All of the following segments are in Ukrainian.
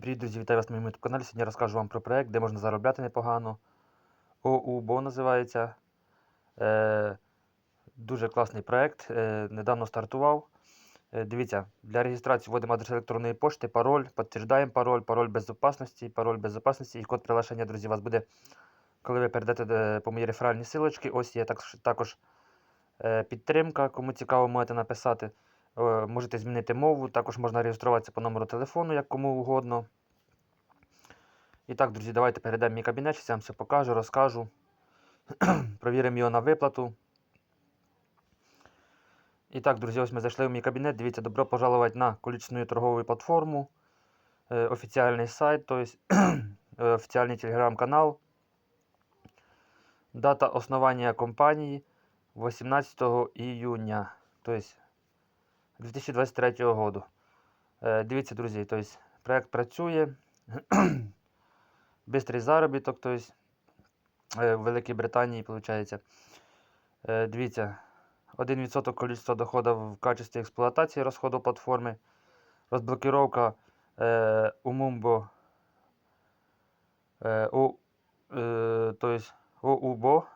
Привіт, друзі, вітаю вас на моєму каналі. Сьогодні розкажу вам про проект, де можна заробляти непогано. ОУБО називається. Е, дуже класний проект. Е, недавно стартував. Е, дивіться, для реєстрації вводимо адрес електронної пошти, пароль, підтверждаємо пароль, пароль безпечності, пароль безпечності і код приглашення, друзі, у вас буде, коли ви перейдете е, по моїй реферальній силочці. Ось є також, також е, підтримка, кому цікаво, можете написати. Е, Можете змінити мову, також можна реєструватися по номеру телефону, як кому угодно. І так, друзі, давайте перейдемо в мій кабінет, зараз вам все покажу, розкажу. Провіримо його на виплату. І так, друзі, ось ми зайшли в мій кабінет. Дивіться, добро пожаловать на количественную торгову платформу. Е, офіціальний сайт, то есть е, телеграм-канал. Дата основання компанії 18 июня. То есть 2023 року. Е, Дивіться, друзі, то есть, проект працює. Бистрий заробіток, то есть, е, в Великій Британії, виходить. Е, Дивіться, 1% количества доходів в качестві експлуатації розходу платформи. Розблокировка е, Umumbo е, у, е, то есть, ОУБО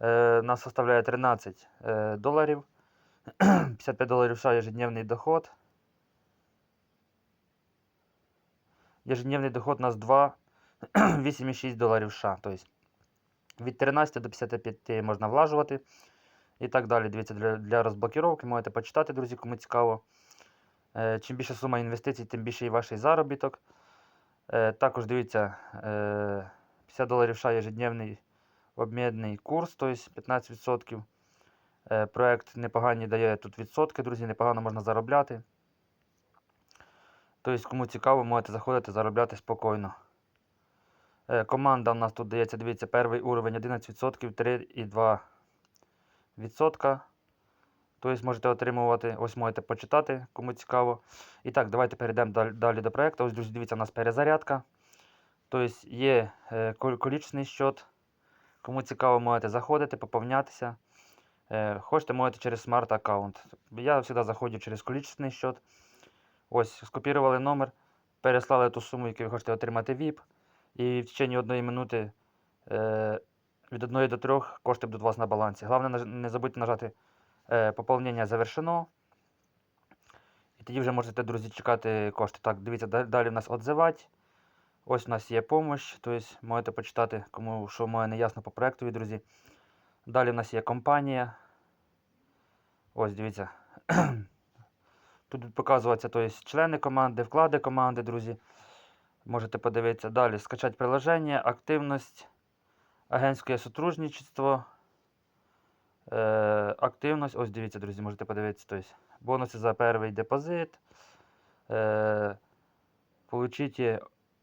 е, нас составляє 13 е, доларів. 55 долларов США ежедневный доход. Ежедневний доход у нас 2, 8,6 доларів США. Тобто від 13 до 55 можна влажувати. І так далі. Дивіться, для, для розблокировки можете почитати, друзі, кому цікаво. Е, чим більша сума інвестицій, тим більше і ваш заробіток. Е, також дивіться, е, 50 доларів США ежедневний обмінний курс, тобто 15%. Е, Проект непогані дає тут відсотки, друзі, непогано можна заробляти. Тобто, кому цікаво, можете заходити, заробляти спокійно. Е, Команда у нас тут дається, дивіться, перший уровень 11%, 3,2%. Тобто можете отримувати, ось можете почитати, кому цікаво. І так, давайте перейдемо далі, до проекту. Ось, друзі, дивіться, у нас перезарядка. Тобто є е, колічний счет. Кому цікаво, можете заходити, поповнятися. Е, Хочете, можете через смарт аккаунт. Я завжди заходжу через количественний счет. Ось, скопірували номер, переслали ту суму, яку ви хочете отримати VIP. І в течение одної минути е, від 1 до 3 кошти будуть у вас на балансі. Головне, не забудьте нажати е, поповнення завершено. І тоді вже можете, друзі, чекати кошти. Так, дивіться, далі в нас отзивати. Ось у нас є допомога, тобто можете почитати, кому що має не ясно по проекту, друзі. Далі в нас є компанія. Ось, дивіться. Тут будуть то есть, члени команди, вклади команди, друзі. Можете подивитися. Далі скачати приложення, активність, агентське сотрудничество. Е, активність. Ось дивіться, друзі, можете подивитися. То есть, бонуси за перший депозит. Е, получите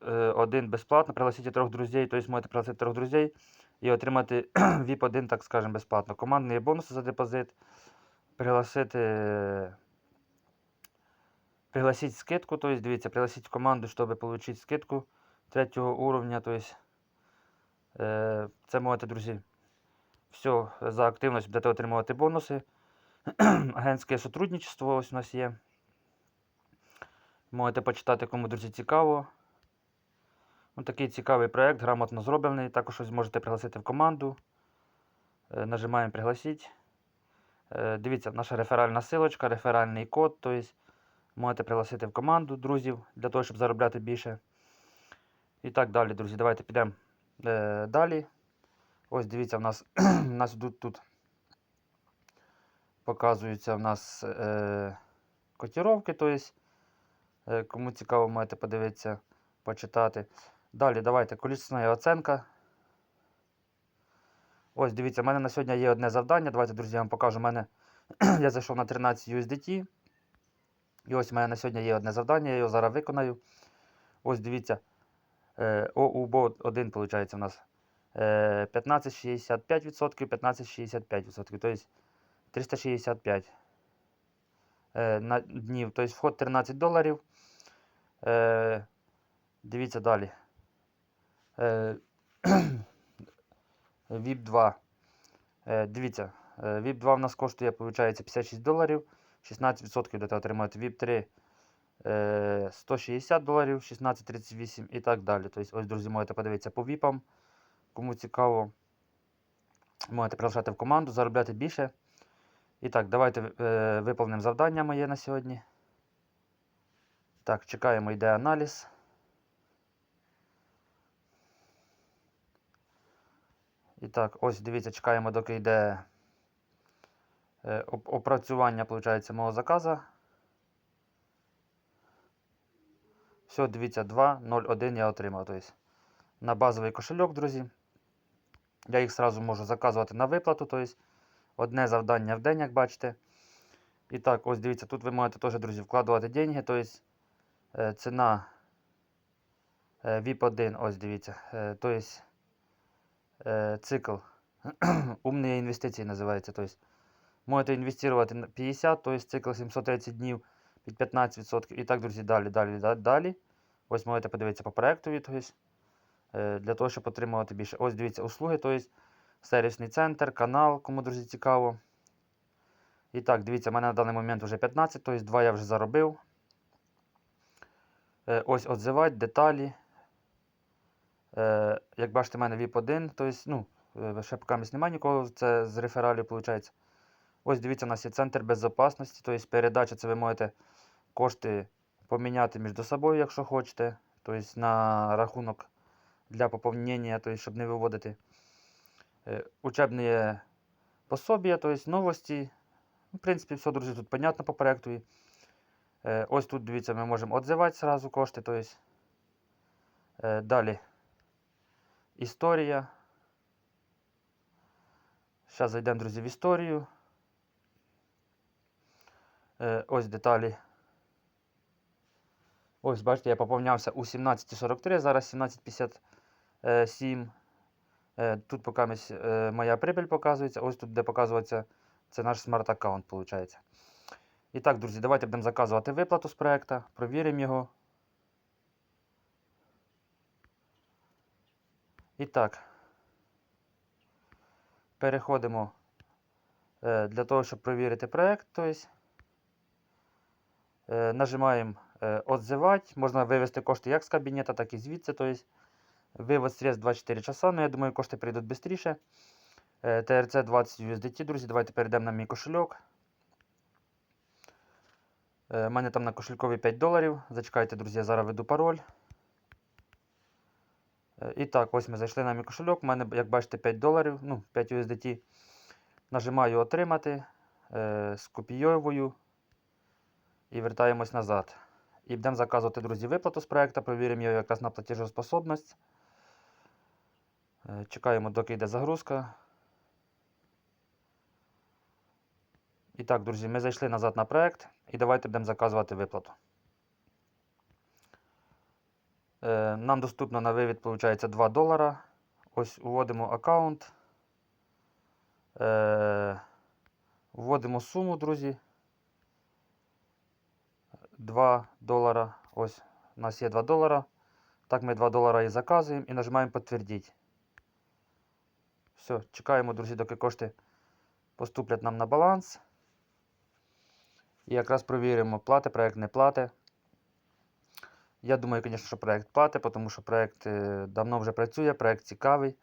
е, один безплатно, пригласите трьох друзей, то есть можете пригласити трьох друзей і отримати VIP 1, так скажемо, безплатно. Командні бонуси за депозит. Пригласити. Пригласить скидку, то есть, дивіться, пригласить команду, щоб отримати скидку третього уровня. То есть, е, це можете, друзі, все за активність будете отримувати бонуси. Агентське сотрудничество ось у нас є. Можете почитати, кому, друзі, цікаво. Ну, такий цікавий проєкт, грамотно зроблений. Також ось можете пригласити в команду. Е, Нажимаємо пригласить. Е, Дивіться, наша реферальна силочка, реферальний код. Тобто можете пригласити в команду друзів для того, щоб заробляти більше. І так далі, друзі. Давайте підемо е, далі. Ось дивіться, в нас, в нас тут, тут показуються в нас е, котіровки. Тобто, е, кому цікаво, можете подивитися, почитати. Далі, давайте, колісна оценка. Ось, дивіться, в мене на сьогодні є одне завдання. Давайте, друзі, я вам покажу. Мене я зайшов на 13 USDT. І ось у мене на сьогодні є одне завдання, я його зараз виконаю. Ось дивіться. Е, ОУБО 1, виходить, у нас е, 15,65%, 15,65%. Тобто 365 е, на днів. Тобто вход 13 доларів. Е, дивіться далі. Е, VIP 2. Е, дивіться, е, VIP 2 в нас коштує, виходить, 56 доларів. 16% будете отримати VIP 3 е, 160 доларів, 16.38 і так далі. Тобто, ось, друзі, можете подивитися по віпам, кому цікаво. Можете приглашати в команду, заробляти більше. І так, давайте е, виповнимо завдання моє на сьогодні. Так, чекаємо, йде аналіз. І так, ось дивіться, чекаємо, доки йде е, опрацювання, виходить, мого заказа. Все, дивіться, 2.01 я отримав. Тобто, на базовий кошельок, друзі. Я їх сразу можу заказувати на виплату. Тобто, одне завдання в день, як бачите. І так, ось дивіться, тут ви можете теж, друзі, вкладувати деньги. Тобто, е, ціна е, VIP1, ось дивіться. Е, тобто, е, цикл умні інвестиції називається. Тобто, можете інвестувати на 50, тобто цикл 730 днів під 15%. І так, друзі, далі, далі, далі. Ось можете подивитися по тобто, е, для того, щоб отримувати більше. Ось дивіться, услуги, тобто сервісний центр, канал, кому, друзі, цікаво. І так, дивіться, в мене на даний момент вже 15, тобто 2 я вже заробив. Е, Ось отзивати, деталі. Е, Як бачите, в мене VIP1, тобто, ну, ще поки немає нікого, це з рефералів, виходить. Ось дивіться, у нас є центр безпечності, тобто передача, це ви можете кошти поміняти між собою, якщо хочете. Тобто на рахунок для поповнення, тобто, щоб не виводити. Е, Учебні пособія, тобто новості. В принципі, все, друзі, тут понятно по проекту. Е, Ось тут, дивіться, ми можемо відзивати сразу кошти. Тобто, е, далі історія. Зараз зайдемо, друзі, в історію. Е, Ось деталі. Ось, бачите, я поповнявся у 17.43, зараз 17.57. Е, Тут поки е, моя прибіль показується. Ось тут, де показується, це наш смарт-аккаунт, виходить. І так, друзі, давайте будемо заказувати виплату з проекту, провіримо його. І так, переходимо е, для того, щоб провірити проект. Тобто, е, нажимаємо е, «Отзивати». Можна вивести кошти як з кабінету, так і звідси. Тобто, вивод средств 24 часа. Ну, я думаю, кошти прийдуть швидше. TRC 20 USDT, друзі. Давайте перейдемо на мій кошельок. У мене там на кошелькові 5 доларів. Зачекайте, друзі, я зараз веду пароль. Е, І так, ось ми зайшли на мій кошельок. У мене, як бачите, 5 доларів, ну, 5 USDT. Нажимаю отримати, е, скопійовую і вертаємось назад. І будемо заказувати, друзі, виплату з проекту. Провіримо його якраз на платежоспособність. Е, Чекаємо, доки йде загрузка. І так, друзі, ми зайшли назад на проект і давайте будемо заказувати виплату. Е, Нам доступно на вивід, виходить, 2 долара. Ось вводимо аккаунт. Е, Вводимо суму, друзі. 2 долара. Ось у нас є 2 долара. Так, ми 2 долара і заказуємо і нажимаємо підтвердити. Все, чекаємо, друзі, доки кошти поступлять нам на баланс. І якраз провіримо, плати проект не плати. Я думаю, звісно, що проект платить, тому що проект е, давно вже працює, проект цікавий,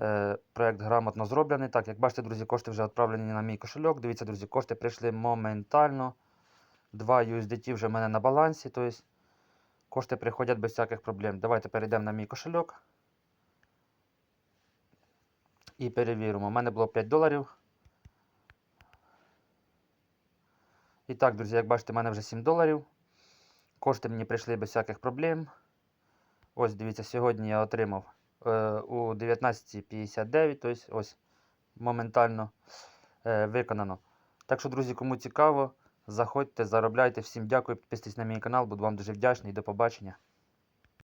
е, проект грамотно зроблений. Так, як бачите, друзі, кошти вже відправлені на мій кошельок. Дивіться, друзі, кошти прийшли моментально. 2 USDT вже в мене на балансі, тобто кошти приходять без всяких проблем. Давайте перейдемо на мій кошельок. І перевіримо. У мене було 5 доларів. І так, друзі, як бачите, в мене вже 7 доларів. Кошти мені прийшли без всяких проблем. Ось, дивіться, сьогодні я отримав е, у 19.59, тобто ось моментально е, виконано. Так що, друзі, кому цікаво, заходьте, заробляйте. Всім дякую, підписуйтесь на мій канал, буду вам дуже вдячний. До побачення.